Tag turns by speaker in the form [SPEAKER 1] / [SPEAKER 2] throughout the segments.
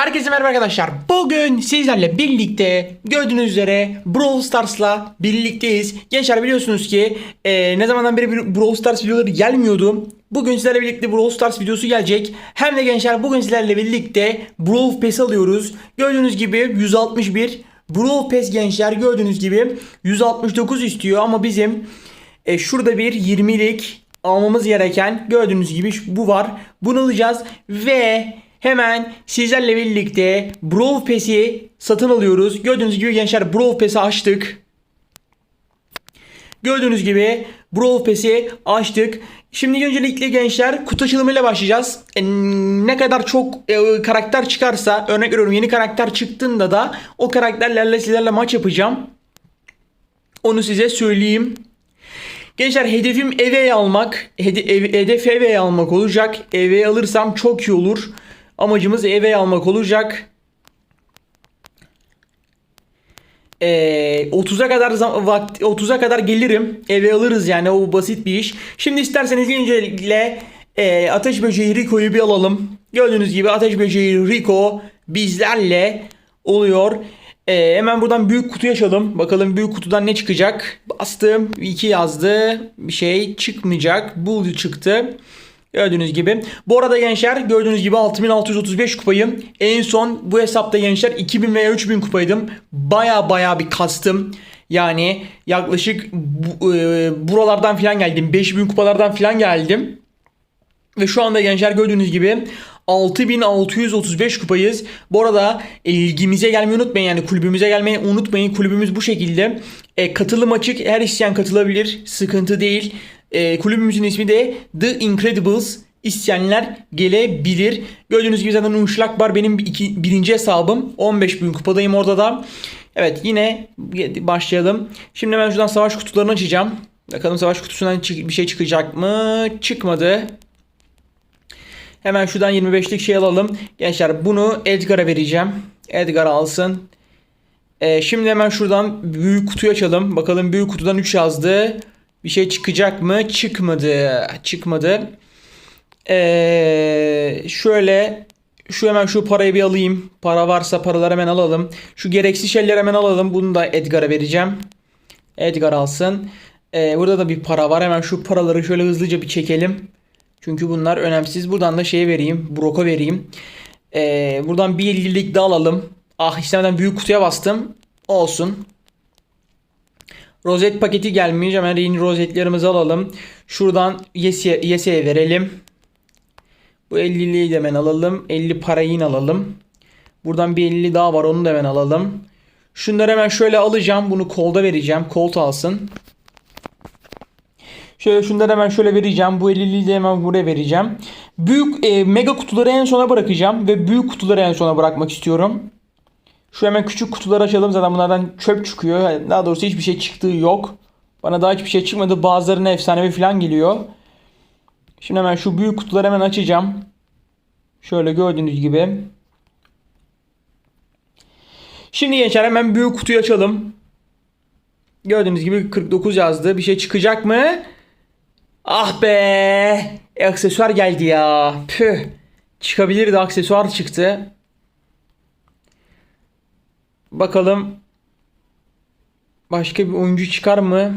[SPEAKER 1] Herkese merhaba arkadaşlar. Bugün sizlerle birlikte gördüğünüz üzere Brawl Stars'la birlikteyiz. Gençler biliyorsunuz ki e, ne zamandan beri Brawl Stars videoları gelmiyordu. Bugün sizlerle birlikte Brawl Stars videosu gelecek. Hem de gençler bugün sizlerle birlikte Brawl Pass alıyoruz. Gördüğünüz gibi 161 Brawl Pass gençler gördüğünüz gibi 169 istiyor ama bizim e, şurada bir 20'lik almamız gereken gördüğünüz gibi bu var. Bunu alacağız ve hemen sizlerle birlikte Brawl Pass'i satın alıyoruz. Gördüğünüz gibi gençler Brawl Pass'i açtık. Gördüğünüz gibi Brawl Pass'i açtık. Şimdi öncelikle gençler kutu açılımıyla başlayacağız. E, ne kadar çok e, karakter çıkarsa örnek veriyorum yeni karakter çıktığında da o karakterlerle sizlerle maç yapacağım. Onu size söyleyeyim. Gençler hedefim eve almak. Hede, ev- hedef eve almak olacak. Eve alırsam çok iyi olur. Amacımız eve almak olacak. Ee, 30'a kadar vakti 30'a kadar gelirim. Eve alırız yani o basit bir iş. Şimdi isterseniz öncelikle e, Ateş Böceği Rico'yu bir alalım. Gördüğünüz gibi Ateş Böceği Rico bizlerle oluyor. Ee, hemen buradan büyük kutuyu açalım. Bakalım büyük kutudan ne çıkacak. Bastım. 2 yazdı. Bir şey çıkmayacak. Bu çıktı. Gördüğünüz gibi. Bu arada gençler gördüğünüz gibi 6635 kupayım. En son bu hesapta gençler 2000 veya 3000 kupaydım. Baya baya bir kastım. Yani yaklaşık bu- e, buralardan filan geldim. 5000 kupalardan filan geldim. Ve şu anda gençler gördüğünüz gibi 6635 kupayız. Bu arada e, ilgimize gelmeyi unutmayın. Yani kulübümüze gelmeyi unutmayın. Kulübümüz bu şekilde. E, katılım açık. Her isteyen katılabilir. Sıkıntı değil. E, kulübümüzün ismi de The Incredibles. İsteyenler gelebilir. Gördüğünüz gibi zaten Unşlak var. Benim iki, birinci hesabım. 15 bin kupadayım orada da. Evet yine başlayalım. Şimdi ben şuradan savaş kutularını açacağım. Bakalım savaş kutusundan bir şey çıkacak mı? Çıkmadı. Hemen şuradan 25'lik şey alalım. Gençler bunu Edgar'a vereceğim. Edgar alsın. Ee, şimdi hemen şuradan büyük kutuyu açalım. Bakalım büyük kutudan 3 yazdı. Bir şey çıkacak mı? Çıkmadı. Çıkmadı. Ee, şöyle şu hemen şu parayı bir alayım. Para varsa paraları hemen alalım. Şu gereksiz şeyleri hemen alalım. Bunu da Edgar'a vereceğim. Edgar alsın. Ee, burada da bir para var. Hemen şu paraları şöyle hızlıca bir çekelim. Çünkü bunlar önemsiz. Buradan da şeye vereyim. Brock'a vereyim. Ee, buradan bir 50'lik daha alalım. Ah istemeden büyük kutuya bastım. Olsun. Rozet paketi gelmiş. Hemen yeni rozetlerimizi alalım. Şuradan Yese'ye Yese'ye verelim. Bu 50'liği de hemen alalım. 50 parayı alalım. Buradan bir 50 daha var. Onu da hemen alalım. Şunları hemen şöyle alacağım. Bunu kolda vereceğim. Colt alsın. Şöyle şunları hemen şöyle vereceğim. Bu 50'liği de hemen buraya vereceğim. Büyük e, mega kutuları en sona bırakacağım. Ve büyük kutuları en sona bırakmak istiyorum. Şu hemen küçük kutuları açalım. Zaten bunlardan çöp çıkıyor. Daha doğrusu hiçbir şey çıktığı yok. Bana daha hiçbir şey çıkmadı. Bazılarına efsanevi falan geliyor. Şimdi hemen şu büyük kutuları hemen açacağım. Şöyle gördüğünüz gibi. Şimdi gençler hemen büyük kutuyu açalım. Gördüğünüz gibi 49 yazdı. Bir şey çıkacak mı? Ah be! E, aksesuar geldi ya. Püh. Çıkabilirdi aksesuar çıktı. Bakalım başka bir oyuncu çıkar mı?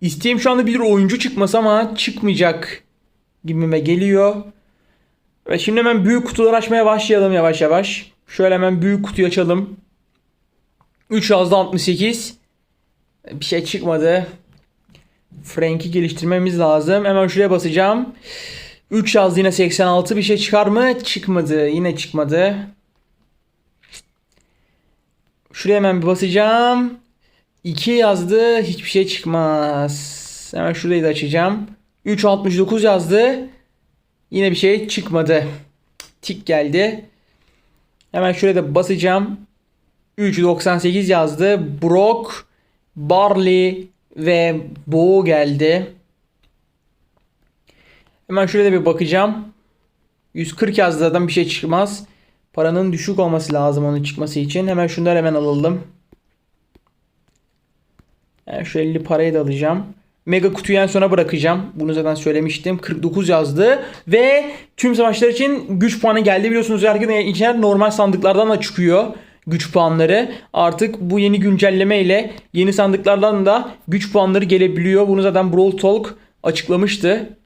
[SPEAKER 1] İsteğim şu anda bir oyuncu çıkması ama çıkmayacak gibime geliyor. Ve şimdi hemen büyük kutuları açmaya başlayalım yavaş yavaş. Şöyle hemen büyük kutuyu açalım. 3 yazdı 68. Bir şey çıkmadı. Frank'i geliştirmemiz lazım. Hemen şuraya basacağım. 3 yazdı yine 86. Bir şey çıkar mı? Çıkmadı. Yine çıkmadı. Şuraya hemen bir basacağım. 2 yazdı. Hiçbir şey çıkmaz. Hemen şurayı da açacağım. 3.69 yazdı. Yine bir şey çıkmadı. Tik geldi. Hemen şuraya da basacağım. 3.98 yazdı. Brock, Barley ve Bo geldi. Hemen şuraya da bir bakacağım. 140 yazdı zaten bir şey çıkmaz. Paranın düşük olması lazım onun çıkması için. Hemen şunları hemen alalım. Yani şu 50 parayı da alacağım. Mega kutuyu en sona bırakacağım. Bunu zaten söylemiştim. 49 yazdı. Ve tüm savaşlar için güç puanı geldi. Biliyorsunuz arkadaşlar normal sandıklardan da çıkıyor güç puanları. Artık bu yeni güncelleme ile yeni sandıklardan da güç puanları gelebiliyor. Bunu zaten Brawl Talk açıklamıştı.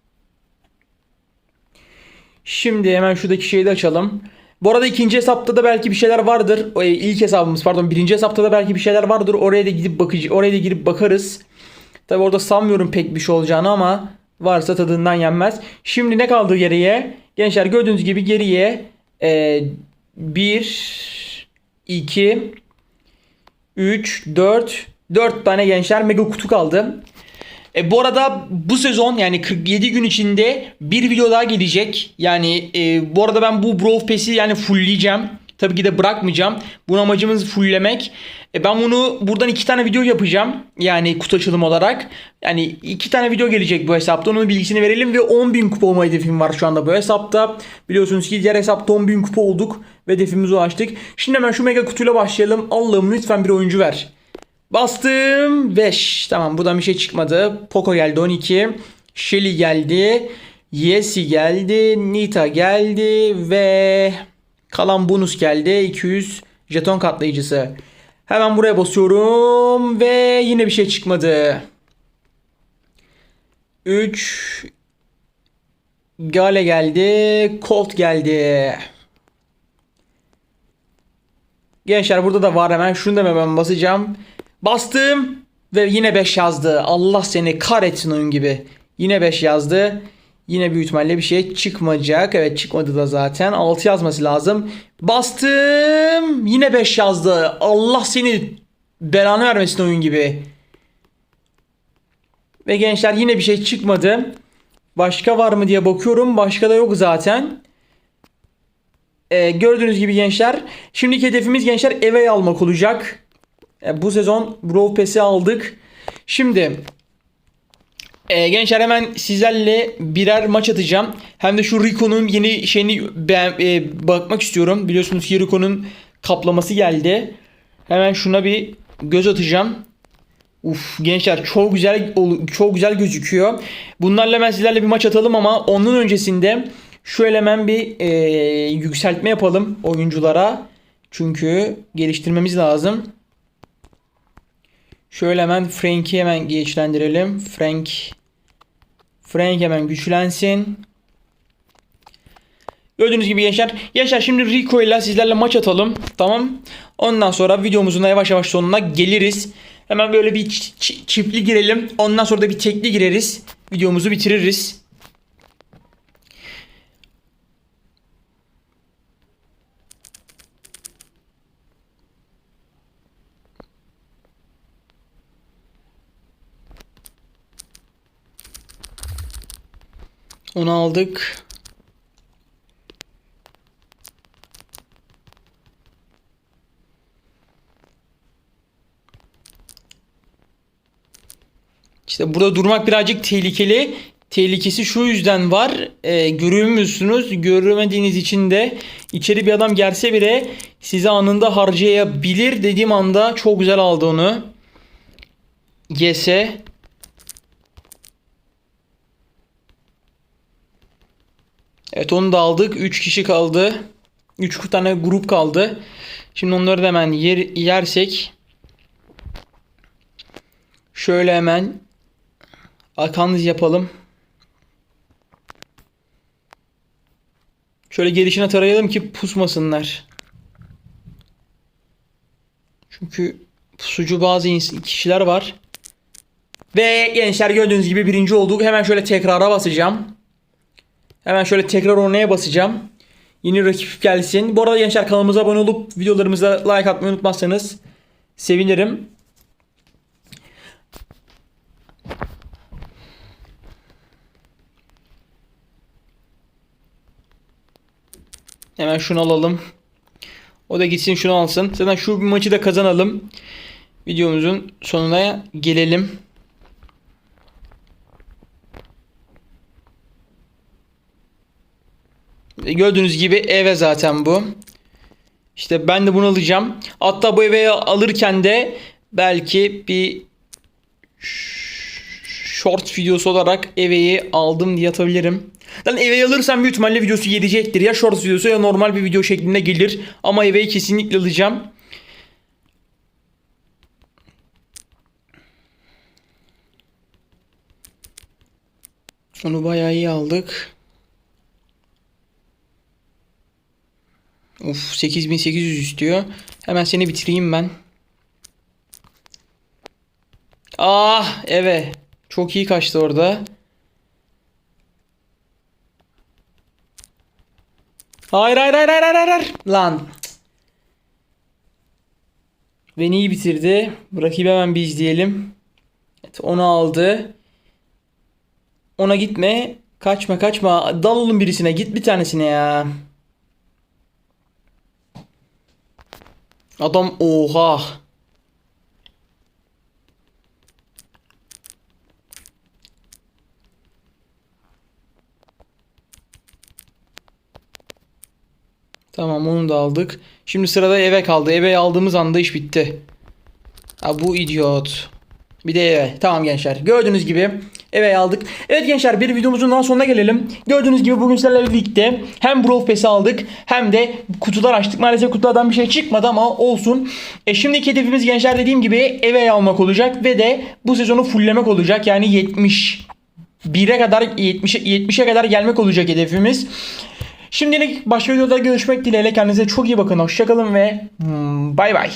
[SPEAKER 1] Şimdi hemen şuradaki şeyi de açalım. Bu arada ikinci hesapta da belki bir şeyler vardır. E, ilk hesabımız pardon birinci hesapta da belki bir şeyler vardır. Oraya da gidip bakıcı oraya da girip bakarız. Tabi orada sanmıyorum pek bir şey olacağını ama varsa tadından yenmez. Şimdi ne kaldı geriye? Gençler gördüğünüz gibi geriye e, 1 2 3 4 4 tane gençler mega kutu kaldı. E, bu arada bu sezon yani 47 gün içinde bir video daha gelecek. Yani e, bu arada ben bu Brawl Pass'i yani fullleyeceğim. Tabii ki de bırakmayacağım. Bunun amacımız fulllemek. E, ben bunu buradan iki tane video yapacağım. Yani kutu açılım olarak. Yani iki tane video gelecek bu hesapta. Onun bilgisini verelim ve 10.000 kupa olma hedefim var şu anda bu hesapta. Biliyorsunuz ki diğer hesapta 10.000 kupa olduk ve hedefimize ulaştık. Şimdi hemen şu mega kutuyla başlayalım. Allah'ım lütfen bir oyuncu ver. Bastım 5. Tamam buradan bir şey çıkmadı. Poco geldi 12. Shelly geldi. Yesi geldi. Nita geldi. Ve kalan bonus geldi. 200 jeton katlayıcısı. Hemen buraya basıyorum. Ve yine bir şey çıkmadı. 3 Gale geldi. Colt geldi. Gençler burada da var hemen. Şunu da hemen basacağım. Bastım ve yine 5 yazdı. Allah seni kahretsin oyun gibi. Yine 5 yazdı. Yine büyük ihtimalle bir şey çıkmayacak. Evet çıkmadı da zaten. 6 yazması lazım. Bastım. Yine 5 yazdı. Allah seni belanı vermesin oyun gibi. Ve gençler yine bir şey çıkmadı. Başka var mı diye bakıyorum. Başka da yok zaten. Ee, gördüğünüz gibi gençler. Şimdiki hedefimiz gençler eve almak olacak. E, bu sezon Brawl Pass'i aldık. Şimdi e, gençler hemen sizlerle birer maç atacağım. Hem de şu Rico'nun yeni şeyini ben, e, bakmak istiyorum. Biliyorsunuz ki Rico'nun kaplaması geldi. Hemen şuna bir göz atacağım. Uf gençler çok güzel çok güzel gözüküyor. Bunlarla ben sizlerle bir maç atalım ama onun öncesinde şu hemen bir e, yükseltme yapalım oyunculara. Çünkü geliştirmemiz lazım. Şöyle hemen Frank'i hemen güçlendirelim. Frank Frank hemen güçlensin. Gördüğünüz gibi gençler. Gençler şimdi Rico ile sizlerle maç atalım. Tamam. Ondan sonra videomuzun da yavaş yavaş sonuna geliriz. Hemen böyle bir çiftli girelim. Ondan sonra da bir tekli gireriz. Videomuzu bitiririz. Onu aldık. İşte burada durmak birazcık tehlikeli. Tehlikesi şu yüzden var. E, görüyor musunuz? Görmediğiniz için de içeri bir adam gelse bile sizi anında harcayabilir. Dediğim anda çok güzel aldı onu. Yese. Evet onu da aldık. 3 kişi kaldı. 3 tane grup kaldı. Şimdi onları da hemen yer, yersek. Şöyle hemen akanız yapalım. Şöyle gelişine tarayalım ki pusmasınlar. Çünkü pusucu bazı kişiler var. Ve gençler gördüğünüz gibi birinci olduk. Hemen şöyle tekrara basacağım. Hemen şöyle tekrar ornaya basacağım. Yeni rakip gelsin. Bu arada gençler kanalımıza abone olup videolarımıza like atmayı unutmazsanız sevinirim. Hemen şunu alalım. O da gitsin şunu alsın. Zaten şu maçı da kazanalım. Videomuzun sonuna gelelim. Gördüğünüz gibi eve zaten bu. İşte ben de bunu alacağım. Hatta bu eve alırken de belki bir short videosu olarak Eve'yi aldım diye atabilirim. Lan Eve'yi alırsam büyük ihtimalle videosu gelecektir. Ya short videosu ya normal bir video şeklinde gelir. Ama Eve'yi kesinlikle alacağım. Onu bayağı iyi aldık. Of 8800 istiyor. Hemen seni bitireyim ben. Ah evet. Çok iyi kaçtı orada. Hayır hayır hayır hayır hayır hayır. Lan. Beni iyi bitirdi. Rakibi hemen bir izleyelim. Evet, onu aldı. Ona gitme. Kaçma kaçma. Dal oğlum birisine. Git bir tanesine ya. Adam oha. Tamam onu da aldık. Şimdi sırada eve kaldı. Eve aldığımız anda iş bitti. Ha bu idiot. Bir de eve. Tamam gençler. Gördüğünüz gibi eve aldık. Evet gençler bir videomuzun daha sonuna gelelim. Gördüğünüz gibi bugün sizlerle birlikte hem Brawl Pass'i aldık hem de kutular açtık. Maalesef kutulardan bir şey çıkmadı ama olsun. E şimdiki hedefimiz gençler dediğim gibi eve almak olacak ve de bu sezonu fulllemek olacak. Yani 70 1'e kadar 70'e 70'e kadar gelmek olacak hedefimiz. Şimdilik başka videoda görüşmek dileğiyle kendinize çok iyi bakın. Hoşçakalın ve hmm, bay bay.